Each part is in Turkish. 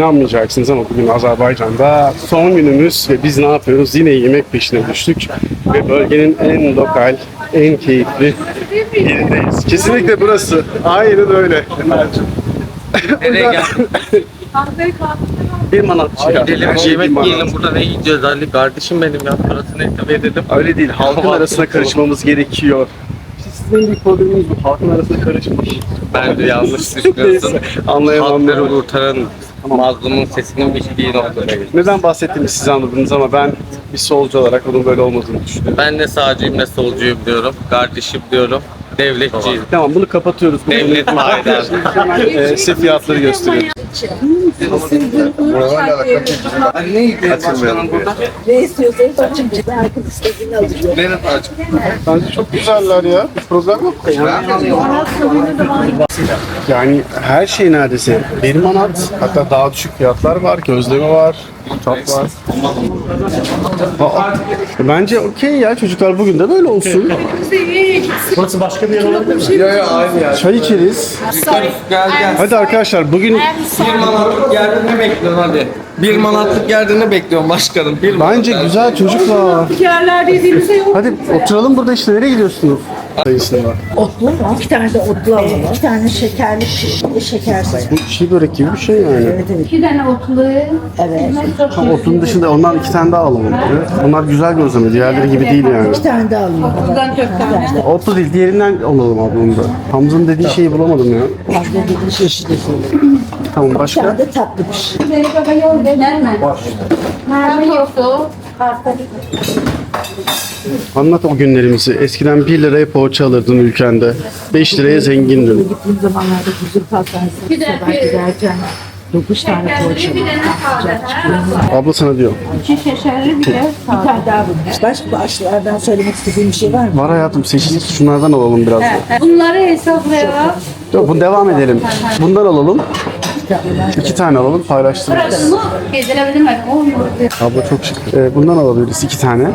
İnanmayacaksınız ama bugün Azerbaycan'da son günümüz ve biz ne yapıyoruz? Yine yemek peşine düştük ve bölgenin en lokal, en keyifli yerindeyiz. Kesinlikle burası. Aynen öyle. Nereye geldik? Bir manatçı ya. Gidelim şey bir yemek manat. yiyelim burada ne yiyeceğiz Ali kardeşim benim ya parasını ekle verelim. Öyle değil. Halkın arasına karışmamız gerekiyor. Sizin büyük probleminiz bu. Halkın arasına karışmak. Bence yanlış düşünüyorsun. Anlayamam. Halkları kurtaran mazlumun sesinin biçtiği noktadayız. Neden bahsettiğimi siz anladınız ama ben bir solcu olarak onun böyle olmadığını düşünüyorum. Ben ne sağcıyım ne solcuyum diyorum. Kardeşim diyorum. Devletçiyim. Tamam bunu kapatıyoruz. Devlet konuyu- aynen. Hemen e, size fiyatları gösteriyoruz. Ne istiyorsanız açın. Herkes istediğini alacak. Bence çok güzeller ya. Bir problem yok. Yani her şey neredeyse. Bir manat, hatta daha düşük fiyatlar var. Gözleme var, tat var. Aa, bence okey ya çocuklar bugün de böyle olsun. Burası başka bir yer olabilir mi? Çay içeriz. Gel gel. Hadi arkadaşlar bugün Bir manatlık yerde ne bekliyorsun hadi? Bir manatlık yerde ne bekliyorsun başkanım? Bir bence güzel çocuklar. Yerler dediğimizde yok. Hadi oturalım burada işte nereye gidiyorsunuz? Sayısında. Otlu mu? İki tane de otlu alalım. İki tane şekerli şişli şekersiz. Bu çiğ börek gibi bir şey yani. Evet evet. İki tane otlu. Evet. Tam otunun dışında ondan iki tane daha alalım. Onlar güzel gözleme. Diğerleri gibi değil yani. İki tane de alalım. Otludan dört tane. Otlu değil, diğerinden alalım ablamı da. Hamza'nın dediği şeyi bulamadım ya. Fazla dediğin şey işte. Tamam Bir başka? tane de tatlı bir şey. Beni baba yol verir mi? Mermi yoktu. Anlat o günlerimizi. Eskiden 1 liraya poğaça alırdın ülkende. 5 liraya zengindin. Gittiğim zamanlarda huzur de sabah giderken dokuz tane poğaça. Abla sana diyor. İki şekerli bir de Bir tane daha bulmuş. Başka başlardan söylemek istediğim bir şey var mı? Var hayatım seçtik şunlardan alalım biraz da. Bunları hesaplayalım. Yok bu devam edelim. Bundan alalım. İki tane alalım paylaştırırız. Abla çok şık. Ee, bundan alabiliriz iki tane.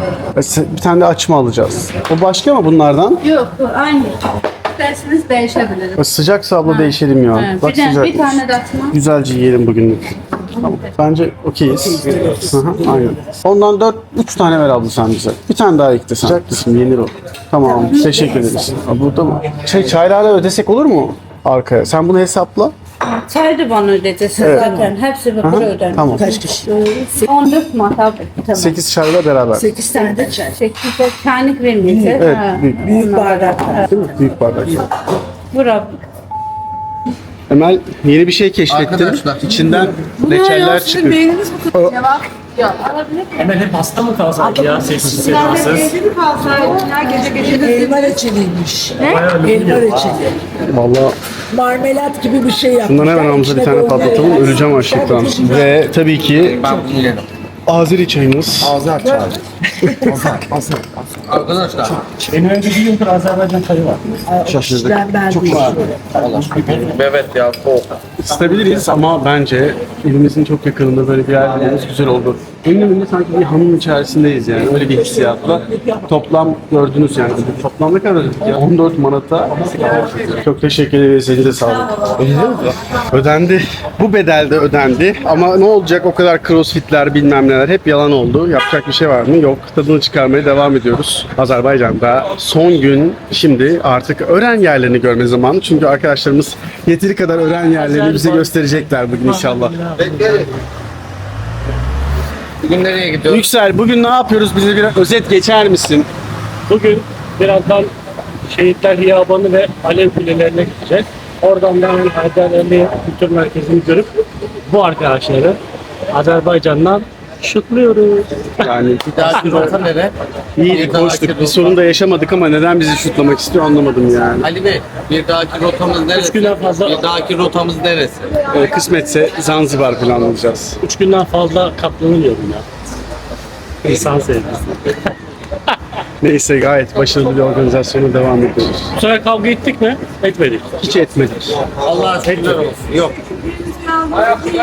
Bir tane de açma alacağız. O başka mı bunlardan? Yok aynı. İsterseniz değişebilir. O Sıcaksa abla değişelim ya. Ha, Bak Bir, sıcak. bir tane de atma. Güzelce yiyelim bugünlük. Tamam. Bence okeyiz. Hı hı, Aynen. Ondan dört, üç tane ver abla sen bize. Bir tane daha ekle sen. Sıcak mısın? Yenir o. Tamam. Teşekkür ederiz. Ha, burada mı? Şey, çaylarla ödesek olur mu? Arkaya. Sen bunu hesapla. Çay da bana ödeyeceksin zaten. Hepsi bir kuru ödenir. Tamam. Kaç kişi? 14 mata. Tamam. Sekiz çayla beraber. Sekiz tane de çay. 8'de çaylık vermeyeceğiz. Evet, Ha. büyük. Büyük bardak. Değil mi? Büyük bardak. Bura. Emel yeni bir şey keşfettim. İçinden reçeller çıkıyor. Cevap yok. Alabilir miyim? Hemen hep hasta mı kalsaydı ya sessiz sedasız? Elma reçeliymiş. Elma reçeli. Vallahi Marmelat gibi bir şey yapmışlar. bundan hemen Hamza bir İçine tane patlatalım. Öleceğim açlıktan. Ve tabii ki Ben bunu yerim. Azeri çayımız. Arkadaşlar. Benim önce bir yıldır Azerbaycan çayı var. Şaşırdık. Ben, ben Çok şaşırdım. Evet ya soğuk. İstebiliriz ama bence evimizin çok yakınında böyle bir yer bulmamız güzel oldu. Ünlü ünlü sanki bir hamam içerisindeyiz yani öyle bir hissiyatla. Toplam gördünüz yani. Toplam ne kadar ödedik ya? 14 manata. Çok teşekkür ederiz. Elinize sağlık. Ödendi. Bu bedelde ödendi. Ama ne olacak o kadar crossfitler bilmem neler hep yalan oldu. Yapacak bir şey var mı? Yok. Tadını çıkarmaya devam ediyoruz. Azerbaycan'da son gün şimdi artık öğren yerlerini görme zamanı. Çünkü arkadaşlarımız yeteri kadar öğren yerlerini bize gösterecekler bugün inşallah. Bugün nereye gidiyoruz? Yüksel bugün ne yapıyoruz? Bize bir özet geçer misin? Bugün birazdan Şehitler Hiyabanı ve Alev Kulelerine gideceğiz. Oradan da hemen Haydareli Kültür Merkezi'ni görüp bu arkadaşları Azerbaycan'dan şutluyoruz. Yani Bir dahaki rota nere? iyi Bir dahaki koştuk. Bir sorun da yaşamadık ama neden bizi şutlamak istiyor anlamadım yani. Ali Bey, bir dahaki rotamız neresi? günden fazla- Bir dahaki rotamız neresi? Ee, kısmetse Zanzibar planlayacağız. Üç günden fazla katlanıyorum ya. İnsan sevgisi. Neyse gayet başarılı bir organizasyona devam ediyoruz. Bu sefer kavga ettik mi? Etmedik. Hiç etmedik. Allah'a şükürler olsun. Yok.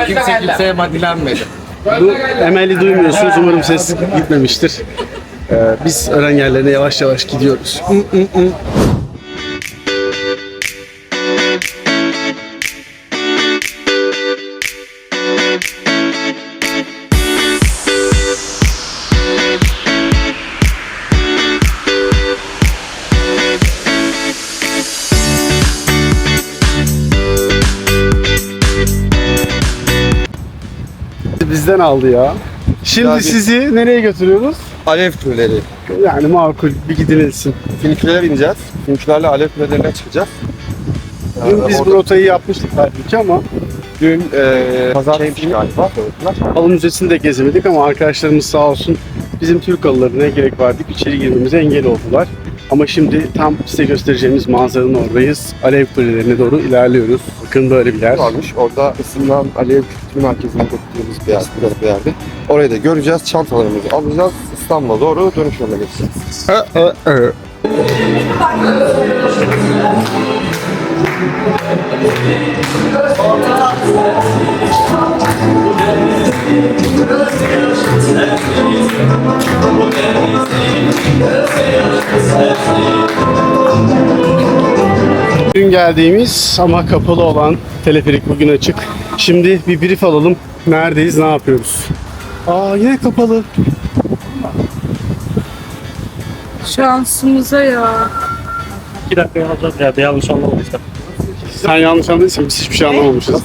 Kimse kimseye madilenmedi. Bu Emel'i duymuyorsunuz. Umarım ses gitmemiştir. Ee, biz öğren yerlerine yavaş yavaş gidiyoruz. Hı, hı, bizden aldı ya. Şimdi bir- sizi nereye götürüyoruz? Alev kuleleri. Yani makul bir gidilsin. Finikülere bineceğiz. Finikülerle alev kulelerine çıkacağız. Dün biz bu rotayı yapmıştık tabii ki ama Dün e, pazartesi galiba. Halı Müzesi'ni de gezemedik ama arkadaşlarımız sağ olsun bizim Türk halılarına ne gerek var deyip içeri girmemize engel oldular. Ama şimdi tam size göstereceğimiz manzaranın oradayız. Alev kulelerine doğru ilerliyoruz. Bakın böyle bir yer. varmış. Orada ısınan Alev Kültür Merkezi'ne götürdüğümüz bir yer, burada bir yerde. Orayı da göreceğiz, çantalarımızı alacağız, İstanbul'a doğru dönüş yoluna geçeceğiz. Geldiğimiz ama kapalı olan teleferik bugün açık. Şimdi bir brief alalım. Neredeyiz, ne yapıyoruz? Aa yine kapalı. Şansımıza ya. 2 dakika alacağız ya da yanlış anlamadıysam. Sen yanlış anladıysan biz hiçbir şey anlamamışız.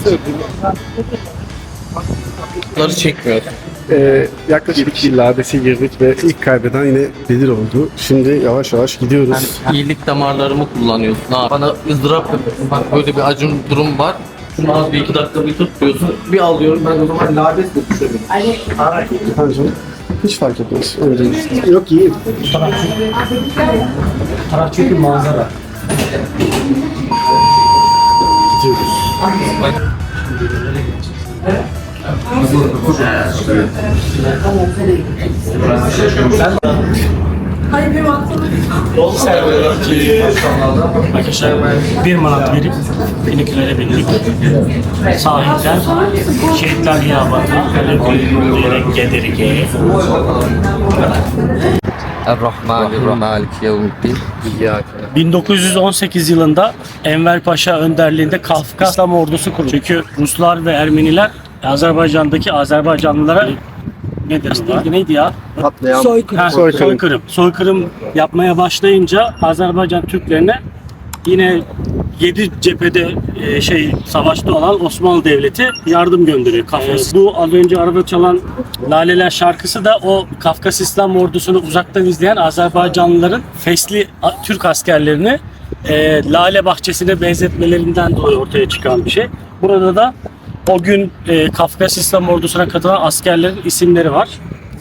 Bunları çekmiyor. Ee, yaklaşık iki yıl abese girdik ve ilk kaybeden yine Bedir oldu. Şimdi yavaş yavaş gidiyoruz. İyilik damarlarımı kullanıyorsun. Ha, bana ızdırap yapıyorsun. Bak böyle bir acın durum var. Şunu az bir iki dakika bir tut diyorsun. Bir alıyorum ben o zaman lades de düşüyorum. Efendim, hiç fark etmez. Öyle değil. Yok iyi. Taraf çünkü manzara. Gidiyoruz. Arkadaşlar bir manat verip finikülere bindik. Sahilden Şehitler Alev Kulübü'ne Gederike'ye. Errahmanirrahim. Maliki yevmiddin. İyyâke. 1918 yılında Enver Paşa önderliğinde Kafkas İslam ordusu kuruldu. Çünkü Ruslar ve Ermeniler Azerbaycan'daki Azerbaycanlılara ne deriz? Neydi, ya? Katlayan Ha, Soykırım. soykırım. Soykırım yapmaya başlayınca Azerbaycan Türklerine yine 7 cephede e, şey savaşta olan Osmanlı Devleti yardım gönderiyor Kafkas. Bu az önce arada çalan Laleler şarkısı da o Kafkas İslam ordusunu uzaktan izleyen Azerbaycanlıların fesli Türk askerlerini e, Lale bahçesine benzetmelerinden dolayı ortaya çıkan bir şey. Burada da o gün e, Kafkas İslam ordusuna katılan askerlerin isimleri var.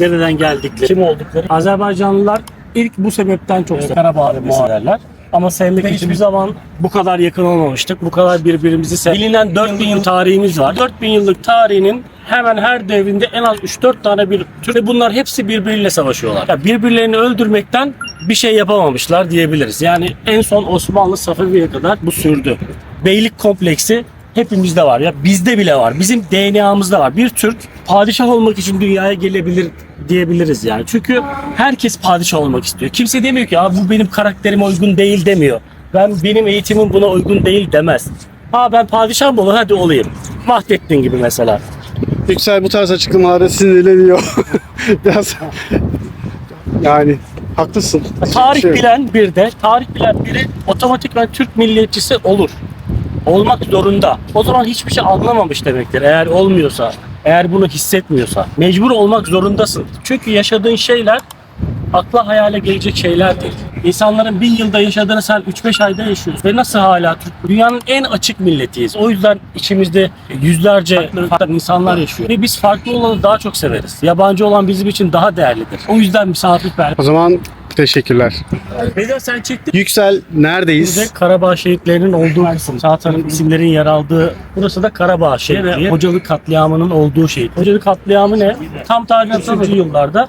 Nereden geldikleri, kim oldukları. Azerbaycanlılar ilk bu sebepten çok evet. Karabağ'ı muhaberler. Ama sevmek hiçbir zaman bu kadar yakın olmamıştık. Bu kadar birbirimizi sev. Bilinen 4000 yıl tarihimiz var. 4000 yıllık tarihinin hemen her devrinde en az 3-4 tane bir tür ve bunlar hepsi birbiriyle savaşıyorlar. Ya birbirlerini öldürmekten bir şey yapamamışlar diyebiliriz. Yani en son Osmanlı Safevi'ye kadar bu sürdü. Beylik kompleksi hepimizde var ya bizde bile var. Bizim DNA'mızda var. Bir Türk padişah olmak için dünyaya gelebilir diyebiliriz yani. Çünkü herkes padişah olmak istiyor. Kimse demiyor ki bu benim karakterime uygun değil demiyor. Ben benim eğitimim buna uygun değil demez. Ha ben padişah mı olur hadi olayım. Vahdettin gibi mesela. Yüksel bu tarz açıklamalarda sinirleniyor. Biraz yani haklısın. Tarih Şey- bilen bir de tarih bilen biri otomatikman Türk milliyetçisi olur. Olmak zorunda. O zaman hiçbir şey anlamamış demektir. Eğer olmuyorsa, eğer bunu hissetmiyorsa. Mecbur olmak zorundasın. Çünkü yaşadığın şeyler akla hayale gelecek şeyler değil. İnsanların bin yılda yaşadığını sen 3-5 ayda yaşıyorsun. Ve nasıl hala Türk? Dünyanın en açık milletiyiz. O yüzden içimizde yüzlerce farklı insanlar yaşıyor. Ve biz farklı olanı daha çok severiz. Yabancı olan bizim için daha değerlidir. O yüzden misafirper. O zaman teşekkürler. Beyza sen çektin. Yüksel neredeyiz? De Karabağ şehitlerinin olduğu kısım. Sağ tarafın isimlerin yer aldığı. Burası da Karabağ şehri ve Hocalı katliamının olduğu şehit. Hocalı katliamı ne? Tam tarihin 30. yıllarda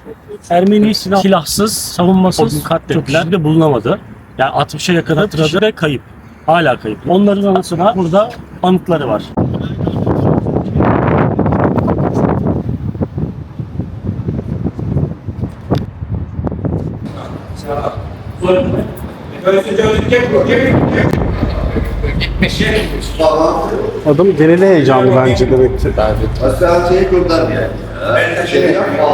Ermeni silah, silahsız, savunmasız katlettiler. de bulunamadı. Yani 60'a yakın hatırladı ve kayıp. Hala kayıp. Onların anısına burada anıtları var. Adam geneli heyecanlı bence demektir. Mesela şeyi kurtar yani. Şey yapma.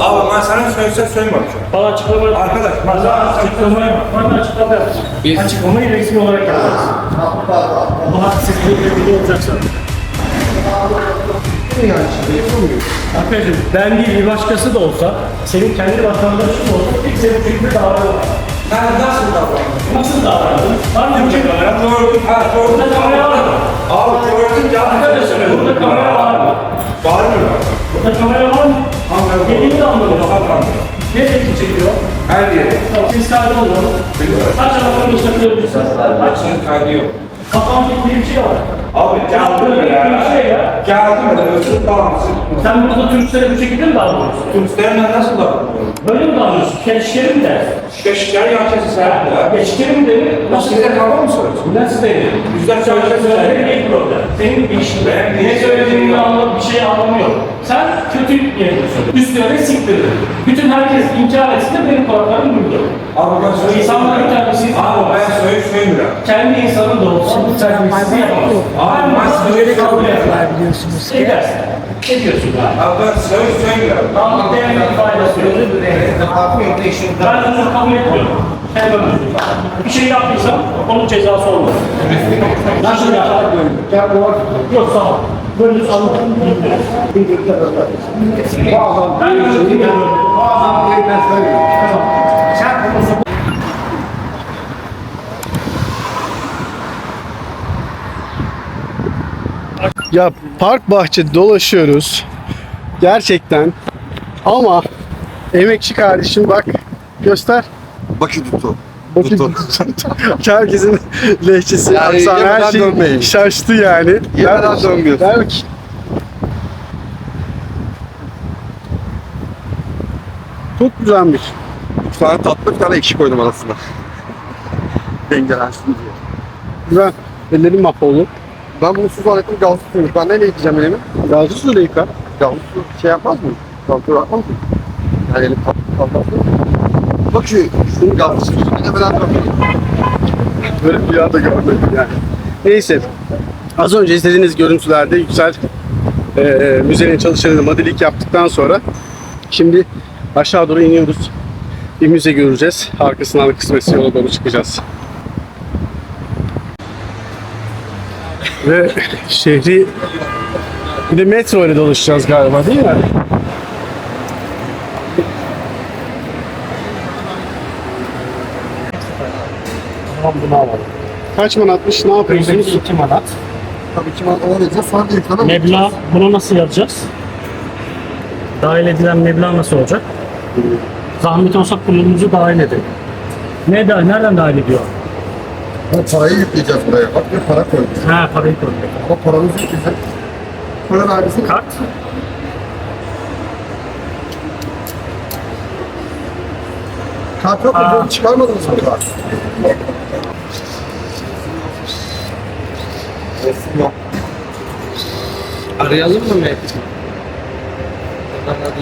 Abi ben sana söylesem söylememişim. Bana açıklama Arkadaş ben Bana açıklamayı bana açıklama. Biz- Açıklamayı resmi olarak yapacaksın. Bu haksızlığı biliyor olacaksın. Yapabilirsin yani şimdi yapamıyorum. Arkadaşım ben değil bir başkası da olsa, senin kendi vatandaşın da olsa ilk senin şekilde davranır. Ben nasıl davranıyorum? Nasıl davrandın? Var mı bir şey? Ben gördüm, ha gördüm. Burada kamera var mı? Abi gördüm ya. Arkadaşlar burada kamera var mı? Bağırmıyor. Burada kamera var mı? Var. Dediğini de anladım. Tamam. Ne tepki çekiyor? Her yeri. Tamam, siz kaydı olun. Aç arabanı ışıklayabilirsiniz. Aç. Senin kaydı yok. Kafam gittiği bir şey var. Abi geldim Bir ya. şey ya. Geldim de özür bağımsın. Sen burada bu şekilde mi davranıyorsun? Turistlerle nasıl davranıyorum? Böyle mi davranıyorsun? Keşkerim de. Keşker yakası sen ya. Keşkerim de. Nasıl? Size kavga mı söylüyorsun? Nasıl değil? Bizden söyleyeceğiz. Söylediğin ilk problem. Senin bir işin Ben ne söylediğini anlam bir şey anlamıyor. Sen kötü yerine söylüyorsun. Üstüne de siktirdin. Bütün herkes inkar etsin de benim kulaklarım duydu. Abi ben söyleyeyim. İnsanlar bir tanesi Abi ben söyleyeyim söylemiyorum. kendi insanı da olsa bu terbiyesizliği yapamaz. Abi ben söyleyeyim kabul. Var biliyorsunuz Ne dersin? Ne diyorsun galiba? Abi ben söyleyeyim söylemiyorum. Tamam, değerli faydası yok. Ben bunu kabul etmiyorum. Bir şey yaptıysam onun cezası olmaz. Nasıl ya? Yok sağ ol. Böyle anlatın. Ben özür diliyorum. Ya park bahçe dolaşıyoruz. Gerçekten. Ama emekçi kardeşim bak göster. Bakın tutu. Bakın herkesin lehçesi, Yani aksan her şey dönmeyin. şaştı yani. Yemeden dönmüyorsun. ver bakayım. Çok güzelmiş. Bir tane tatlı bir tane ekşi koydum arasına. Dengelensin diye. Güzel. Ellerim mahvoldu. Ben bunu su zannettim gazlı suymuş. Ben neyle yıkayacağım elimi? Gazlı suyla yıka. Gazlı su şey yapmaz mı? Gazlı su yapmaz mı? Kalmaz mı? Bak şu, şunu gazlı su üstüne falan. Böyle bir yerde görmedim yani. Neyse. Az önce izlediğiniz görüntülerde Yüksel e, müzenin çalışanıyla modelik yaptıktan sonra şimdi aşağı doğru iniyoruz. Bir müze göreceğiz. Arkasından da kısmetse yola doğru çıkacağız. Ve şehri bir de metro ile dolaşacağız galiba değil mi? Tamam bunu alalım. Kaç manatmış? Ne yapıyorsunuz? Buradaki iki manat. Tabii ki. Sonra da yükleme mi? Meblağ bunu nasıl yazacağız? Dahil edilen meblağ nasıl olacak? Zahmet olsa kullanıcı dahil edin. Ne da nereden dahil ediyor? Ha, parayı yükleyeceğiz buraya. Bak bir para koyduk. Ha parayı koyduk. Ama paramızı yükleyeceğiz. Para vergisi Kart. Kart yok mu? Çıkarmadınız mı kart? Resim yok. Arayalım mı Mehmet?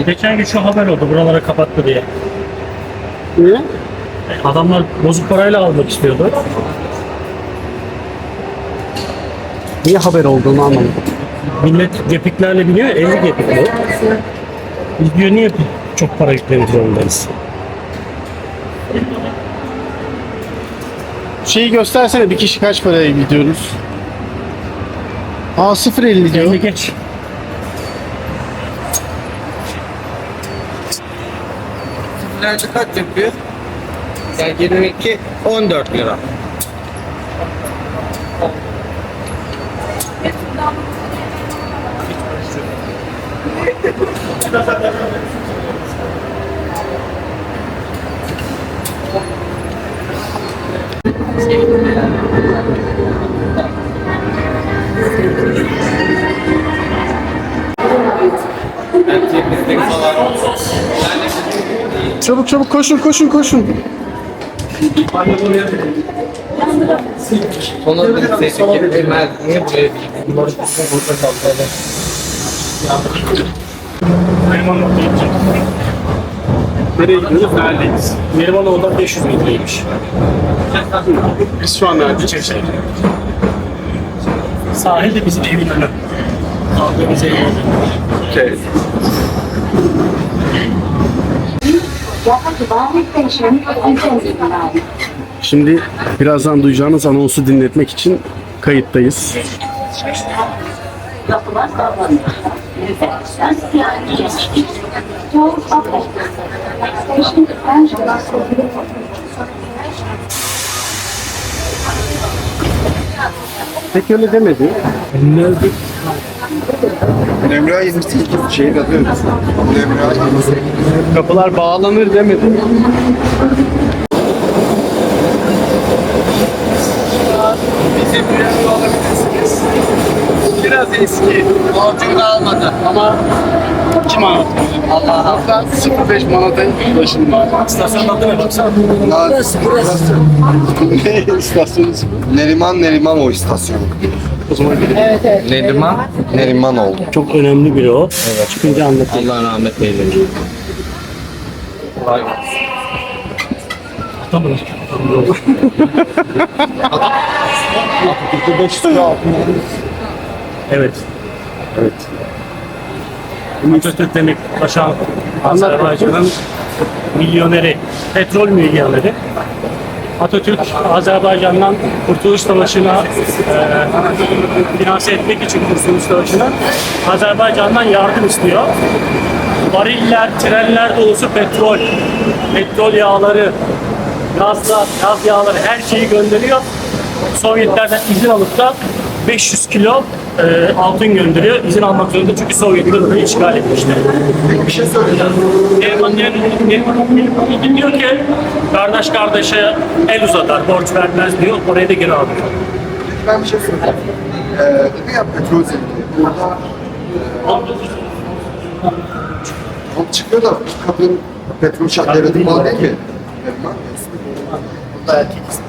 Geçen gün şu haber oldu buralara kapattı diye. Niye? Adamlar bozuk parayla almak istiyordu. Niye haber olduğunu anlamadım. Millet gepiklerle biniyor, 50 gepik bu. Biz diyor niye çok para yüklemek zorundayız? Şeyi göstersene bir kişi kaç paraya gidiyoruz? Aa 0.50 diyor. 50 geç. Nerede kaç yapıyor? Yani 22, 14 lira. Çabuk çabuk koşun koşun koşun. Sonra bir sesi Emel niye buraya değil? Bunları burada kaldı. Nereye gidiyoruz? Neredeyiz? Neriman oradan 500 metreymiş. Biz şu an neredeyiz? Sahil de bizim evin önü. Kahvemiz evin önü. Okey. Şimdi birazdan duyacağınız anonsu dinletmek için kayıttayız. Yapılan davranışlar Pek öyle demedi. Nemra 28 şeyin adı. Nemra 28. Kapılar bağlanır demedi. Biraz eski. Borcum kalmadı. Ama kim anlatıyor? Allah Allah. 05 Manat'a ulaşım var. İstasyonun adı ne baksana? Burası, burası. ne istasyonu? Neriman Neriman o istasyonu. O zaman gidelim. Neriman. Neriman oldu. Çok önemli biri o. Evet. Çıkınca anlatayım. Allah rahmet eylesin. Evet. Evet. Atatürk demek başa Azerbaycan'ın milyoneri, petrol milyoneri. Atatürk Azerbaycan'dan Kurtuluş Savaşı'na e, finanse etmek için Kurtuluş Savaşı'na Azerbaycan'dan yardım istiyor. Variller, trenler dolusu petrol, petrol yağları, gazlar, gaz yağları her şeyi gönderiyor. Sovyetlerden izin alıp da 500 kilo e, altın gönderiyor. İzin almak zorunda çünkü Sovyetler orayı işgal etmişler. Peki bir şey söyleyeceğim. Neriman, Neriman diyor ki kardeş kardeşe el uzatar, borç vermez diyor. Oraya da geri alıyor. Ben bir şey söyleyeceğim. Ee, dedi ya petrol zengini. Burada o çıkıyor da kadın petrol şart devletin malı değil mi? Burada erkek ismi.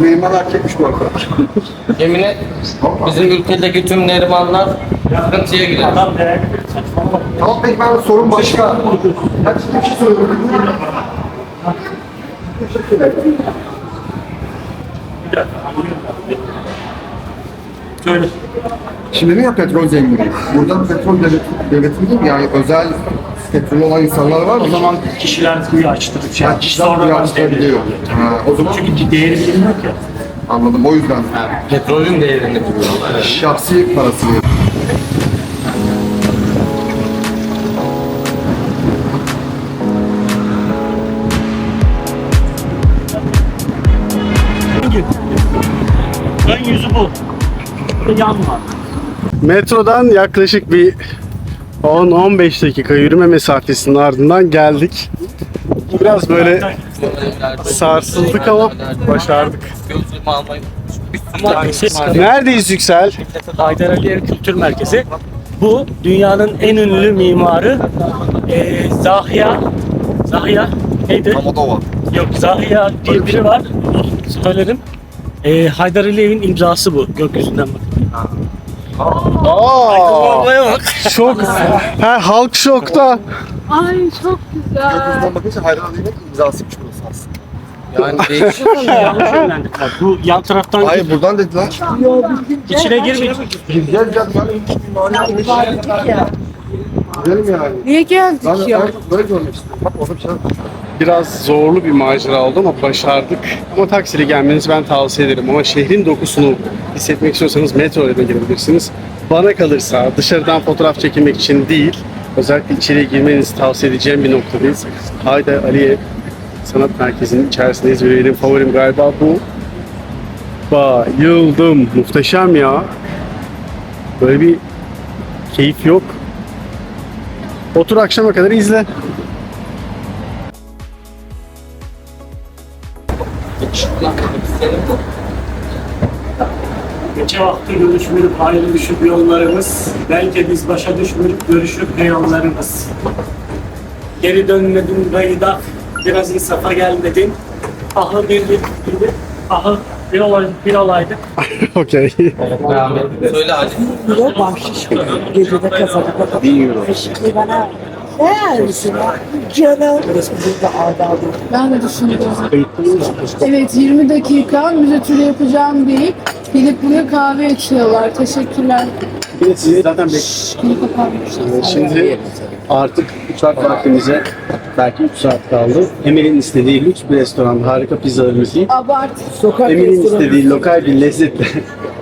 Neriman erkekmiş bu arada. Yemin et bizim ülkedeki tüm Nerimanlar sıkıntıya girer. Tamam peki ben sorun başka. Ben ciddi bir şey söylüyorum. Söyle. Şimdi ne ya petrol zengini? Burada petrol devleti, devleti değil mi? Yani özel petrol olan insanlar var mı? O zaman kişiler kuyu açtırıp şey Yani kişiler ben açtırabiliyor. Ha, o zaman Çünkü değeri bilmiyor ki. anladım o yüzden. Petrolün değerini biliyorlar. Şahsi parasını. Ön yüzü bu. Yan var. Metrodan yaklaşık bir 10-15 dakika yürüme mesafesinin ardından geldik. Biraz böyle sarsıldık ama başardık. Gözlüğümü almayı Neredeyiz Yüksel? Haydar Aliyev Kültür Merkezi. Bu dünyanın en ünlü mimarı eee Zahya Zahya neydi? Yok Zahya diye biri var. Söylerim. Eee Haydar Aliyev'in imzası bu. Gökyüzünden bak. Aa, Olmaya bak. şok. Ha, halk şokta. Ay çok güzel. Gözden bakınca Hayran Ali'nin imzasıymış burası aslında. Yani değişik. Yanlış yönlendirdiler. Bu yan taraftan Hayır buradan dediler. içine girmeyecek. Gel gel ben Gidelim yani. Niye geldik Ben, ya? ben böyle görmek istiyorum. Bak orada bir şey. Biraz zorlu bir macera oldu ama başardık. Ama taksiyle gelmenizi ben tavsiye ederim. Ama şehrin dokusunu hissetmek istiyorsanız metro ile de gelebilirsiniz. Bana kalırsa dışarıdan fotoğraf çekilmek için değil, özellikle içeriye girmenizi tavsiye edeceğim bir noktadayız. Hayda Aliye Sanat Merkezi'nin içerisindeyiz ve benim favorim galiba bu. Bayıldım. Muhteşem ya. Böyle bir keyif yok. Otur akşama kadar izle. Geçe vakti görüşmürüp ayrı düşüp yollarımız, belki biz başa düşmürüp görüşüp yollarımız. Geri dönmedin gayda, biraz insafa gelmedin. Ahı bir bir bir, ahı bir olay bir olaydı. Okey. Söyle hadi. Bile bahşiş gecede kazanıp. Şimdi bana değer misin? Canım. Ben de düşündüm. Evet 20 dakika müze turu yapacağım deyip gelip buraya kahve içiyorlar. Teşekkürler. Bir de sizi zaten bek- Bunu kapanmışlar. Şimdi artık uçak vaktimize belki 3 saat kaldı. Emel'in istediği lüks bir restoran, harika pizzalarımızı yiyip Abart. Sokak Emel'in istediği lokal bir lezzetle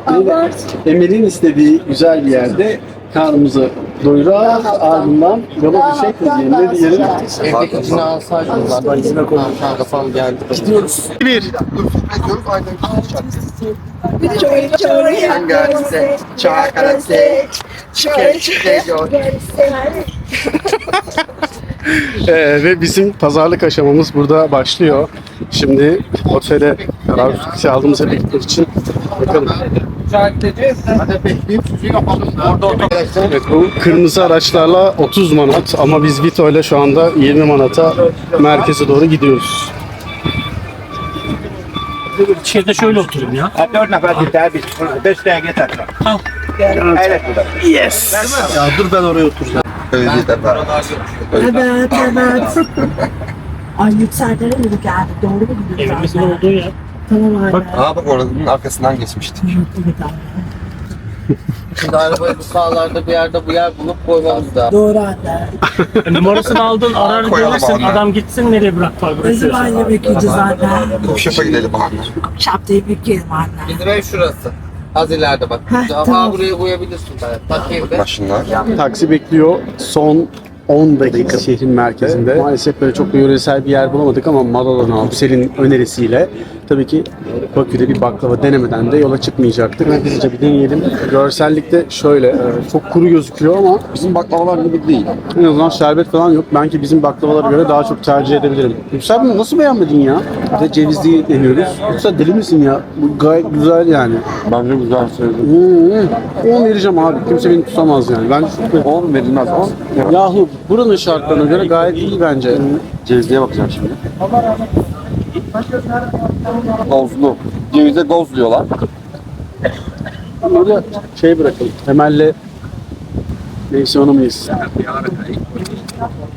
Abart. Emel'in istediği güzel bir yerde karnımızı doyuracağız. Ardından yola düşecek mi diyelim. Ne diyelim? Evdeki cini alsaydın zaten. Ha, ha, kafam geldi. Gidiyoruz. Bir. Çöre çöre Gelse, çakarası, çıkar çıkıyor. Ee, ve bizim pazarlık aşamamız burada başlıyor. Şimdi otele karar aldığımız gitmek için bakalım. Evet, bu kırmızı araçlarla 30 manat ama biz Vito ile şu anda 20 manata merkeze doğru gidiyoruz. İçeride şöyle oturayım ya. Dört nefer gider biz. Beş tane getir. Ya dur ben oraya oturacağım. Öyle değil de ben. Evet evet. Ay yükseltlere mi geldi? Doğru mu gidiyoruz? Evimizin olduğu yer. Tamam aynen. Aa bak oranın arkasından geçmiştik. Evet, aynen. Şimdi arabayı bu sahalarda bir yerde bu yer bulup koymamız lazım. Doğru anne. E, numarasını aldın arar Koyalım anne. adam gitsin nereye bırak park Ne zaman yemek yiyeceğiz anne? Kuşapa gidelim abi. Akşam da yemek yiyelim anne. Bizim ev şurası. Az ileride bak. Heh, Ama tamam. buraya koyabilirsin ben. Bakayım. Başınlar. Taksi bekliyor. Son 10 dakika şehrin merkezinde. Maalesef böyle çok da yöresel bir yer bulamadık ama Madalan aldık. Selin önerisiyle tabii ki Bakü'de bir baklava denemeden de yola çıkmayacaktık. Hızlıca bir deneyelim. Görsellikte şöyle e, çok kuru gözüküyor ama Bizim baklavalar gibi değil. en azından şerbet falan yok. Ben ki bizim baklavalara göre daha çok tercih edebilirim. Yüksel bunu nasıl beğenmedin ya? Bir de cevizli deniyoruz. Yüksel deli misin ya? Bu gayet güzel yani. Bence güzel söyledin. Hmm, 10 vereceğim abi. Kimse beni tutamaz yani. Ben şu 10 verilmez 10. Yahu buranın şartlarına göre gayet iyi bence. Cevizliğe bakacağım şimdi. Gozlu. Cevize goz diyorlar. Ama da şey bırakalım. Temelli neyse onu muyuz?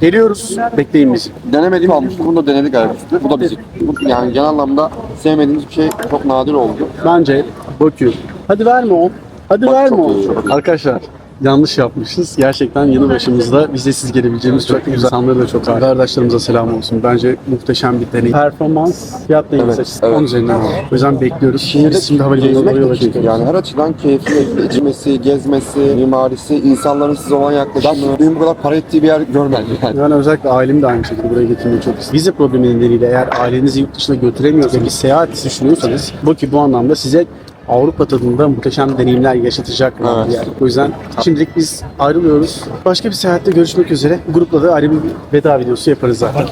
Geliyoruz. Bekleyin bizi. Denemediğim almıştım. Bunu da denedik ayaküstü. Bu da bizim. Bu- Yani genel anlamda sevmediğimiz bir şey çok nadir oldu. Bence Bakü. Hadi verme on. Hadi Bak, verme çok on. iyi. Arkadaşlar yanlış yapmışız. Gerçekten yanı başımızda vizesiz gelebileceğimiz çok güzel insanları da çok var. Arkadaşlarımıza selam olsun. Bence muhteşem bir deneyim. Performans, fiyat dengesi Evet, açısından evet. 10 üzerinden. O yüzden bekliyoruz. Şimdi biz şimdi havalimanına yola çıkıyoruz. Yani her açıdan keyifli. İçmesi, gezmesi, mimarisi, insanların size olan yaklaşımı. Benim bu kadar para ettiği bir yer görmedim yani. Ben özellikle ailemi de aynı şekilde buraya getirmeyi çok istiyorum. Vize problemi nedeniyle eğer ailenizi yurt dışına götüremiyorsanız, bir seyahat düşünüyorsanız Bakü bu anlamda size Avrupa tadında muhteşem deneyimler yaşatacak Evet. bir yer. O yüzden şimdilik biz ayrılıyoruz. Başka bir seyahatte görüşmek üzere. Grupla da ayrı bir veda videosu yaparız zaten.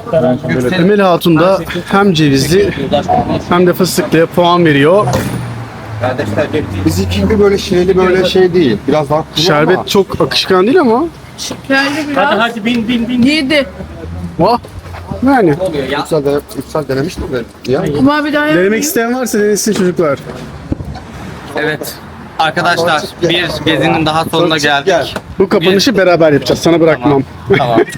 Emel Hatun da hem cevizli hem de fıstıklıya puan veriyor. Bizimki gibi böyle şeyli böyle şey değil. Biraz daha kuru Şerbet ama. çok akışkan değil ama Hadi biraz. hadi bin bin bin. Yedi. vah yani. Yüksel, de, Yüksel denemiştim de. Ya. Ama bir daha Denemek isteyen varsa denesin çocuklar. Evet. Arkadaşlar bir gezinin daha sonuna geldik. Bu kapanışı beraber yapacağız. Sana bırakmam. Tamam.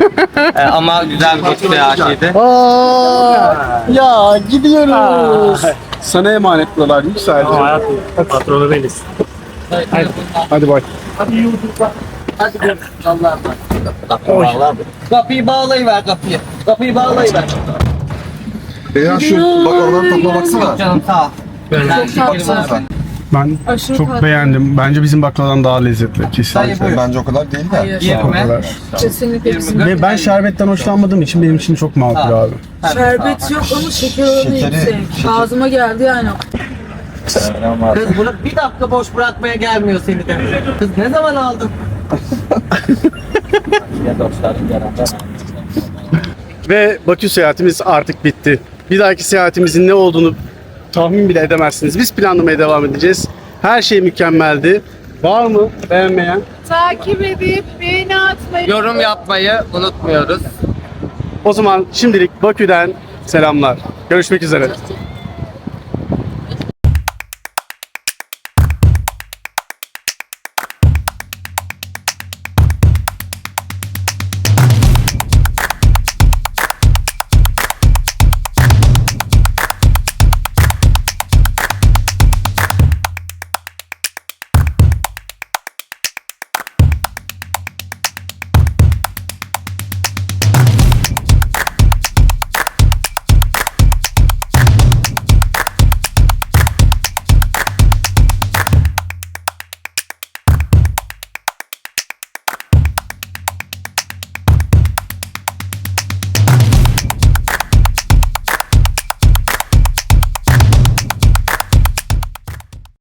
Ee, ama güzel bir vakit seyahatiydi. Aa, ya gidiyoruz. Sana emanet buralar yükseldi. Hayatım patronu beniz. Hadi bay. Kapıyı bağlayıver kapıyı. Kapıyı bağlayıver. Veya şu baklavaların tadına baksana. Canım sağ ol. Ben tatlı. Ben Aşırı çok tatlı. beğendim. Bence bizim baklavadan daha lezzetli kesinlikle. Bence o kadar değil de. Hayır. Yirmi. Kesinlikle bizim. Ve ben şerbetten hoşlanmadığım için benim için çok makul abi. Şerbet yok ama şeker oranı Şekeri- yüksek. şeker- Ağzıma geldi yani. Kız bunu bir dakika boş bırakmaya gelmiyor seni de. Kız ne zaman aldın? Ve Bakü seyahatimiz artık bitti. Bir dahaki seyahatimizin ne olduğunu tahmin bile edemezsiniz. Biz planlamaya devam edeceğiz. Her şey mükemmeldi. Var mı beğenmeyen? Takip edip beğeni atmayı. Yorum yapmayı unutmuyoruz. O zaman şimdilik Bakü'den selamlar. Görüşmek üzere.